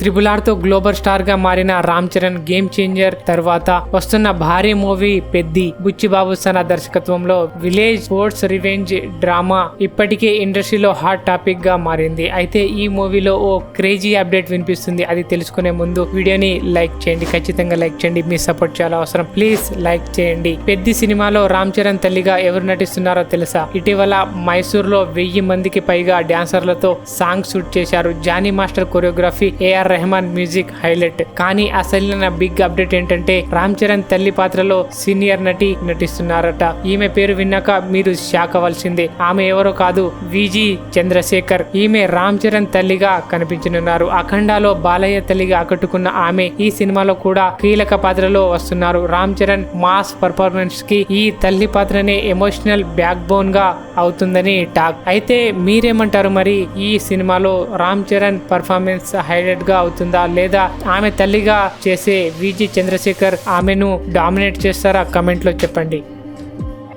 Triple ఆర్తో global స్టార్గా మారిన Ram Charan game changer తర్వాత వస్తున్న భారీ మూవీ పెద్ది బుచ్చిబాబు సన దర్శకత్వంలో విలేజ్ స్పోర్ట్స్ రివెంజ్ డ్రామా ఇప్పటికే ఇండస్ట్రీలో హాట్ టాపిక్గా మారింది. అయితే ఈ మూవీలో ఓ క్రేజీ అప్డేట్ వినిపిస్తుంది. అది తెలుసుకునే ముందు వీడియోని లైక్ చేయండి. ఖచ్చితంగా లైక్ చేయండి. మీ సపోర్ట్ చాలా అవసరం. ప్లీజ్ లైక్ చేయండి. పెద్ది సినిమాలో రామ్ చరణ్ తల్లిగా ఎవరు నటిస్తున్నారో తెలుసా? ఇటీవల మైసూర్లో వెయ్యి మందికి పైగా డాన్సర్లతో సాంగ్ షూట్ చేశారు Jani master choreography AR Rahman music highlight. కానీ అసలైన బిగ్ అప్డేట్ ఏంటంటే రామ్ చరణ్ తల్లి పాత్రలో సీనియర్ నటి నటిస్తున్నారట. ఈమె పేరు విన్నాక మీరు షాక్ అవ్వాల్సిందే. ఆమె ఎవరో కాదు విజి చంద్రశేఖర్. ఈమె రామ్ చరణ్ తల్లిగా కనిపించనున్నారు. అఖండాలో బాలయ్య తల్లిగా ఆకట్టుకున్న ఆమె ఈ సినిమాలో కూడా కీలక పాత్రలో వస్తున్నారు. రామ్ చరణ్ మాస్ పర్ఫార్మెన్స్కి ఈ తల్లి పాత్రనే ఎమోషనల్ బ్యాక్ బోన్గా అవుతుందని టాక్. అయితే మీరేమంటారు మరి ఈ సినిమాలో రామ్ చరణ్ పర్ఫార్మెన్స్ హైలైట్గా అవుతుందా? లేదా ఆమె తల్లిగా చేసే విజి చంద్రశేఖర్ ఆమెను డామినేట్ చేస్తారా? కమెంట్లో చెప్పండి.